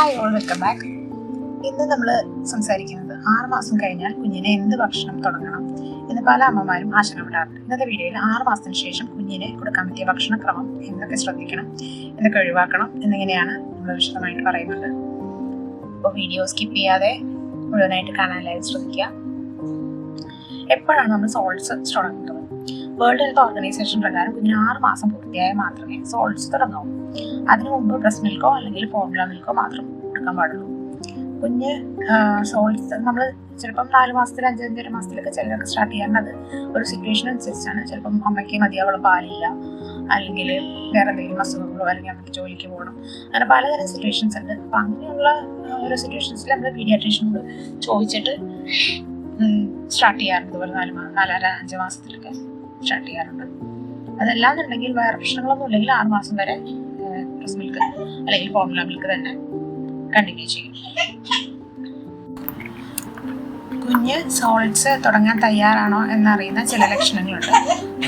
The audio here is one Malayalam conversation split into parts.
ഹായ് ഓൾ വെൽക്കം ബാക്ക് ഇന്ന് നമ്മൾ സംസാരിക്കുന്നത് ആറ് മാസം കഴിഞ്ഞാൽ കുഞ്ഞിനെ എന്ത് ഭക്ഷണം തുടങ്ങണം എന്ന് പല അമ്മമാരും ആശങ്കപ്പെടാറുണ്ട്. ഇന്നത്തെ വീഡിയോയിൽ ആറ് മാസത്തിന് ശേഷം കുഞ്ഞിനെ കൊടുക്കാൻ പറ്റിയ ഭക്ഷണക്രമം എന്തൊക്കെ ശ്രദ്ധിക്കണം എന്തൊക്കെ ഒഴിവാക്കണം എന്നിങ്ങനെയാണ് നമ്മൾ വിശദമായിട്ട് പറയുന്നത്. അപ്പോൾ വീഡിയോ സ്കിപ്പ് ചെയ്യാതെ മുഴുവനായിട്ട് കാണാനായി ശ്രദ്ധിക്കുക. എപ്പോഴാണ് നമ്മൾ സോൾട്സ് തുടങ്ങുന്നത്? വേൾഡ് ഹെൽത്ത് ഓർഗനൈസേഷൻ പ്രകാരം കുഞ്ഞിന് ആറ് മാസം പൂർത്തിയായാൽ മാത്രമേ സോൾട്സ് തുടങ്ങാവൂ. അതിനു മുമ്പ് ബ്രസ്റ്റ് മിൽക്കോ അല്ലെങ്കിൽ ഫോർമുല മിൽക്കോ മാത്രം കൊടുക്കാൻ പാടുള്ളൂ. കുഞ്ഞ് സോൾട്സ് നമ്മൾ ചിലപ്പം നാല് മാസത്തിൽ അഞ്ചഞ്ചര മാസത്തിലൊക്കെ ചിലരൊക്കെ സ്റ്റാർട്ട് ചെയ്യാറുണ്ട്. ഒരു സിറ്റുവേഷൻ അനുസരിച്ചാണ്. ചിലപ്പം അമ്മയ്ക്ക് മതിയാവളം പാലില്ല. അല്ലെങ്കിൽ വേറെ എന്തെങ്കിലും അസുഖങ്ങളോ അല്ലെങ്കിൽ അമ്മയ്ക്ക് ജോലിക്ക് പോകണം. അങ്ങനെ പലതരം സിറ്റുവേഷൻസ് ഉണ്ട്. അപ്പം അങ്ങനെയുള്ള ഓരോ സിറ്റുവേഷൻസിൽ നമ്മൾ പീഡിയാട്രീഷ്യനോട് ചോദിച്ചിട്ട് സ്റ്റാർട്ട് ചെയ്യാറുണ്ട്. ഇതുപോലെ നാല് നാലര അഞ്ച് മാസത്തിലൊക്കെ. സ്റ്റാർട്ട് ചെയ്യാറുണ്ട്. അതല്ലാന്നുണ്ടെങ്കിൽ വേറെ പ്രശ്നങ്ങളൊന്നും ഇല്ലെങ്കിൽ ആറ് മാസം വരെ പ്രസ് മിൽക്ക് അല്ലെങ്കിൽ ഫോർമുല മിൽക്ക് തന്നെ കണ്ടിന്യൂ ചെയ്യും. കുഞ്ഞ് സോൾട്സ് തുടങ്ങാൻ തയ്യാറാണോ എന്നറിയുന്ന ചില ലക്ഷണങ്ങളുണ്ട്.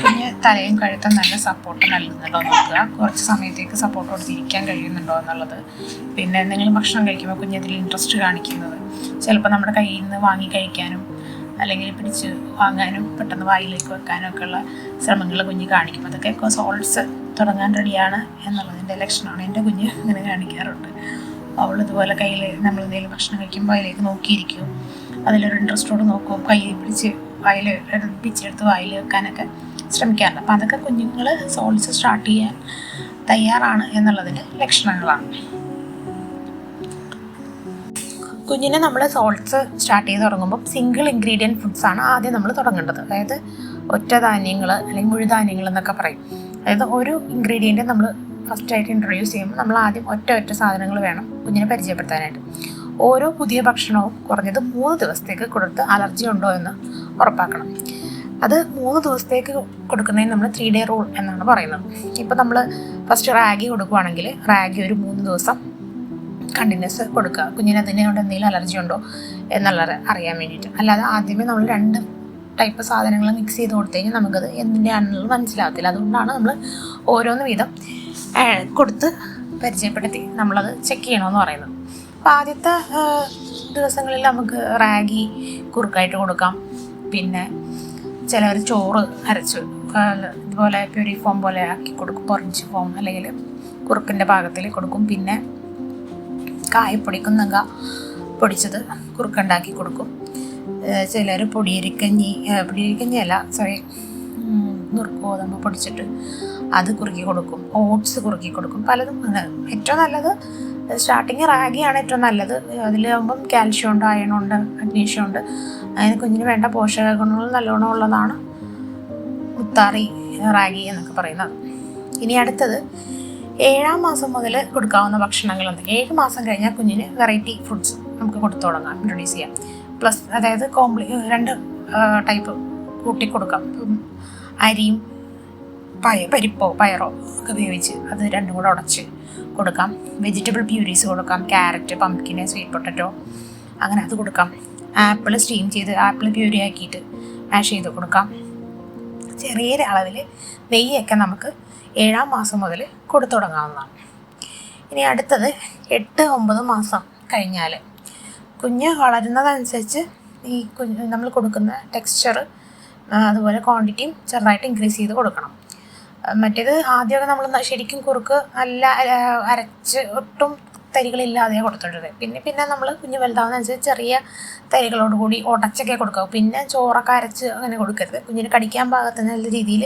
കുഞ്ഞ് തലയും കഴുത്തും നല്ല സപ്പോർട്ട് നൽകുന്നുണ്ടോ നോക്കുക. കുറച്ച് സമയത്തേക്ക് സപ്പോർട്ട് കൊടുത്തിരിക്കാൻ കഴിയുന്നുണ്ടോ എന്നുള്ളത്. പിന്നെ എന്തെങ്കിലും ഭക്ഷണം കഴിക്കുമ്പോൾ കുഞ്ഞ് അതിൽ ഇൻട്രസ്റ്റ് കാണിക്കുന്നത്. ചിലപ്പോൾ നമ്മുടെ കയ്യിൽ നിന്ന് വാങ്ങി കഴിക്കാനും അല്ലെങ്കിൽ പിടിച്ച് വാങ്ങാനും പെട്ടെന്ന് വായിലേക്ക് വെക്കാനും ഉള്ള ശ്രമങ്ങൾ കുഞ്ഞ് കാണിക്കും. അതൊക്കെ സോൾട്സ് തുടങ്ങാൻ റെഡിയാണ് എന്നുള്ളതിന്റെ ലക്ഷണമാണ് എന്റെ കുഞ്ഞ് ഇങ്ങനെ കാണിക്കാറുണ്ട്. അവൾ ഇതുപോലെ കയ്യിൽ നമ്മൾ എന്തെങ്കിലും ഭക്ഷണം കഴിക്കുമ്പോൾ അതിലേക്ക് നോക്കിയിരിക്കും. അതിലൊരു ഇൻട്രസ്റ്റോട് നോക്കും. കൈ പിടിച്ച് വായിൽ പിച്ചെടുത്ത് വായിൽ വെക്കാനൊക്കെ ശ്രമിക്കാറുണ്ട്. അപ്പോൾ അതൊക്കെ കുഞ്ഞുങ്ങൾ സോൾസ് സ്റ്റാർട്ട് ചെയ്യാൻ തയ്യാറാണ് എന്നുള്ളതിന്റെ ലക്ഷണങ്ങളാണ്. കുഞ്ഞിനെ നമ്മൾ സോൾട്സ് സ്റ്റാർട്ട് ചെയ്ത് തുടങ്ങുമ്പോൾ സിംഗിൾ ഇൻഗ്രീഡിയന്റ് ഫുഡ്സ് ആണ് ആദ്യം നമ്മൾ തുടങ്ങേണ്ടത്. അതായത് ഒറ്റ ധാന്യങ്ങൾ അല്ലെങ്കിൽ മുഴുധാന്യങ്ങൾ എന്നൊക്കെ പറയും. അതായത് ഒരു ഇൻഗ്രീഡിയന്റ് നമ്മൾ ഫസ്റ്റായിട്ട് ഇൻട്രൊഡ്യൂസ് ചെയ്യുമ്പോൾ നമ്മൾ ആദ്യം ഒറ്റ ഒറ്റ സാധനങ്ങൾ വേണം കുഞ്ഞിനെ പരിചയപ്പെടുത്താനായിട്ട്. ഓരോ പുതിയ ഭക്ഷണവും കുറഞ്ഞത് മൂന്ന് ദിവസത്തേക്ക് കൊടുത്ത് അലർജി ഉണ്ടോ എന്ന് ഉറപ്പാക്കണം. അത് മൂന്ന് ദിവസത്തേക്ക് കൊടുക്കുന്നതിന് നമ്മൾ ത്രീ ഡേ റൂൾ എന്നാണ് പറയുന്നത്. ഇപ്പോൾ നമ്മൾ ഫസ്റ്റ് റാഗി കൊടുക്കുവാണെങ്കിൽ റാഗി ഒരു മൂന്ന് ദിവസം കണ്ടിന്യൂസ് കൊടുക്കുക. കുഞ്ഞിന് അതിനോട് എന്തെങ്കിലും അലർജി ഉണ്ടോ എന്നുള്ളത് അറിയാൻ വേണ്ടിയിട്ട്. അല്ലാതെ ആദ്യമേ നമ്മൾ രണ്ട് ടൈപ്പ് സാധനങ്ങൾ മിക്സ് ചെയ്ത് കൊടുത്തു കഴിഞ്ഞാൽ നമുക്കത് എന്തിന്റെയാണെന്നുള്ളത് മനസ്സിലാകത്തില്ല അതുകൊണ്ടാണ് നമ്മൾ ഓരോന്ന് വീതം കൊടുത്ത് പരിചയപ്പെടുത്തി നമ്മളത് ചെക്ക് ചെയ്യണമെന്ന് പറയുന്നത്. അപ്പോൾ ആദ്യത്തെ ദിവസങ്ങളിൽ നമുക്ക് റാഗി കുറുക്കായിട്ട് കൊടുക്കാം. പിന്നെ ചിലവർ ചോറ് അരച്ച് ഇതുപോലെ പ്യൂരിഫോം പോലെ ആക്കി കൊടുക്കും. പൊറിഞ്ച് ഫോം അല്ലെങ്കിൽ കുറുക്കിന്റെ ഭാഗത്തിൽ കൊടുക്കും. പിന്നെ കായപ്പൊടി കുന്നങ്ക പൊടിച്ചത് കുറുക്കുണ്ടാക്കി കൊടുക്കും. ചിലർ പൊടിയരിക്കഞ്ഞി പൊടിയരിക്കഞ്ഞി അല്ല സോറി നുറുക്കോതമ്പ് പൊടിച്ചിട്ട് അത് കുറുക്കി കൊടുക്കും. ഓട്സ് കുറുക്കി കൊടുക്കും. പലതും. ഏറ്റവും നല്ലത് സ്റ്റാർട്ടിങ് റാഗിയാണ് ഏറ്റവും നല്ലത്. അതിലാകുമ്പം കാൽഷ്യം ഉണ്ട് അയൺ ഉണ്ട് മഗ്നീഷ്യം ഉണ്ട്. അതിന് കുഞ്ഞിന് വേണ്ട പോഷക ഗുണങ്ങൾ നല്ലോണം ഉള്ളതാണ് മുത്താറി റാഗി എന്നൊക്കെ പറയുന്നത്. ഇനി അടുത്തത് ഏഴാം മാസം മുതൽ കൊടുക്കാവുന്ന ഭക്ഷണങ്ങൾ എന്തൊക്കെ ഏഴ് മാസം കഴിഞ്ഞാൽ കുഞ്ഞിന് വെറൈറ്റി ഫുഡ്സ് നമുക്ക് കൊടുത്തു തുടങ്ങാം ഇൻട്രൊഡ്യൂസ് ചെയ്യാം. പ്ലസ് അതായത് കോംപ്ലി രണ്ട് ടൈപ്പ് കൂട്ടി കൊടുക്കാം. അരിയും പയ പരിപ്പോ പയറോ ഒക്കെ ഉപയോഗിച്ച് അത് രണ്ടും കൂടെ ഉടച്ച് കൊടുക്കാം. വെജിറ്റബിൾ പ്യൂരീസ് കൊടുക്കാം ക്യാരറ്റ് പംകിന് സ്വീറ്റ് പൊട്ടറ്റോ അങ്ങനെ അത് കൊടുക്കാം. ആപ്പിൾ സ്റ്റീം ചെയ്ത് ആപ്പിൾ പ്യൂരി ആക്കിയിട്ട് മാഷ് ചെയ്ത് കൊടുക്കാം. ചെറിയ അളവിൽ നെയ്യൊക്കെ നമുക്ക് ഏഴാം മാസം മുതൽ കൊടുത്തു തുടങ്ങാവുന്നതാണ്. ഇനി അടുത്തത് എട്ട് ഒമ്പത് മാസം കഴിഞ്ഞാൽ കുഞ്ഞ് വളരുന്നതനുസരിച്ച് ഈ കുഞ്ഞ് നമ്മൾ കൊടുക്കുന്ന ടെക്സ്ചർ അതുപോലെ ക്വാണ്ടിറ്റിയും ചെറുതായിട്ട് ഇൻക്രീസ് ചെയ്ത് കൊടുക്കണം. മറ്റേത് ആദ്യമൊക്കെ നമ്മൾ ശരിക്കും കുറുക്ക് നല്ല അരച്ച് ഒട്ടും തരികളില്ലാതെ കൊടുത്തിട്ടത്. പിന്നെ പിന്നെ നമ്മൾ കുഞ്ഞ് വലുതാവുന്നതനുസരിച്ച് ചെറിയ തരികളോട് കൂടി ഉടച്ചൊക്കെ കൊടുക്കുക പിന്നെ ചോറൊക്കെ അരച്ച് അങ്ങനെ കൊടുക്കരുത്. കുഞ്ഞിന് കടിക്കാൻ പാകത്തിന് നല്ല രീതിയിൽ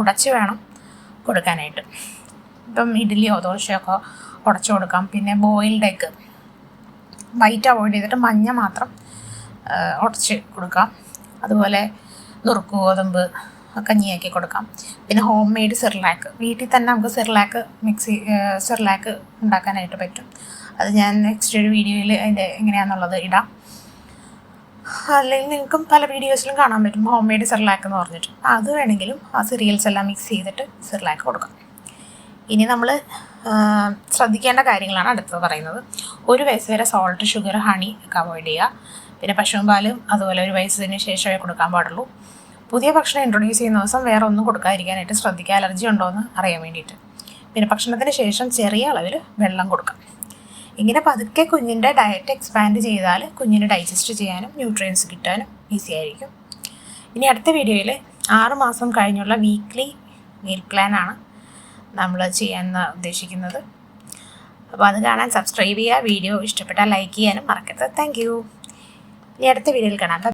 ഉടച്ച് വേണം കൊടുക്കാനായിട്ട്. ഇപ്പം ഇഡ്ഡലിയോ ദോശയൊക്കെ ഉടച്ചു കൊടുക്കാം. പിന്നെ ബോയിൽഡ് എഗ്ഗ് വൈറ്റ് അവോയ്ഡ് ചെയ്തിട്ട് മഞ്ഞ മാത്രം ഉടച്ച് കൊടുക്കാം. അതുപോലെ നുറുക്ക് ഗോതമ്പ് കഞ്ഞിയാക്കി കൊടുക്കാം. പിന്നെ ഹോം മെയ്ഡ് സെർലാക്ക് വീട്ടിൽ തന്നെ നമുക്ക് സെർലാക്ക് മിക്സി സെർലാക്ക് ഉണ്ടാക്കാനായിട്ട് പറ്റും. അത് ഞാൻ നെക്സ്റ്റ് ഒരു വീഡിയോയിൽ അതിന്റെ എങ്ങനെയാണെന്നുള്ളത് ഇടാം. അല്ലെങ്കിൽ നിങ്ങൾക്കും പല വീഡിയോസിലും കാണാൻ പറ്റും ഹോം മെയ്ഡ് സെർലാക്ക് എന്ന് പറഞ്ഞിട്ട്. അത് വേണമെങ്കിലും ആ സിറിയൽസ് എല്ലാം മിക്സ് ചെയ്തിട്ട് സെർലാക്ക് കൊടുക്കാം. ഇനി നമ്മൾ ശ്രദ്ധിക്കേണ്ട കാര്യങ്ങളാണ് അടുത്തത് പറയുന്നത്. ഒരു വയസ്സ് വരെ സോൾട്ട് ഷുഗർ ഹണി ഒക്കെ അവോയ്ഡ് ചെയ്യുക. പിന്നെ പശുവും പാലും അതുപോലെ ഒരു വയസ്സിന് ശേഷമേ കൊടുക്കാൻ പാടുള്ളൂ. പുതിയ ഭക്ഷണം ഇൻട്രൊഡ്യൂസ് ചെയ്യുന്ന ദിവസം വേറെ ഒന്നും കൊടുക്കാതിരിക്കാനായിട്ട് ശ്രദ്ധിക്കുക. അലർജി ഉണ്ടോ എന്ന് അറിയാൻ വേണ്ടിയിട്ട്. പിന്നെ ഭക്ഷണത്തിന് ശേഷം ചെറിയ അളവിൽ വെള്ളം കൊടുക്കാം. ഇങ്ങനെ പതുക്കെ കുഞ്ഞിന്റെ ഡയറ്റ് എക്സ്പാൻഡ് ചെയ്താൽ കുഞ്ഞിന് ഡൈജസ്റ്റ് ചെയ്യാനും ന്യൂട്രിയൻസ് കിട്ടാനും ഈസി ആയിരിക്കും. ഇനി അടുത്ത വീഡിയോയിൽ ആറ് മാസം കഴിഞ്ഞുള്ള വീക്ക്ലി മീൽ പ്ലാനാണ് നമ്മൾ ചെയ്യാൻ ഉദ്ദേശിക്കുന്നത്. അപ്പോൾ അത് കാണാൻ സബ്സ്ക്രൈബ് ചെയ്യുക. വീഡിയോ ഇഷ്ടപ്പെട്ടാൽ ലൈക്ക് ചെയ്യാനും മറക്കരുത്. താങ്ക് ഇനി അടുത്ത വീഡിയോയിൽ കാണാം.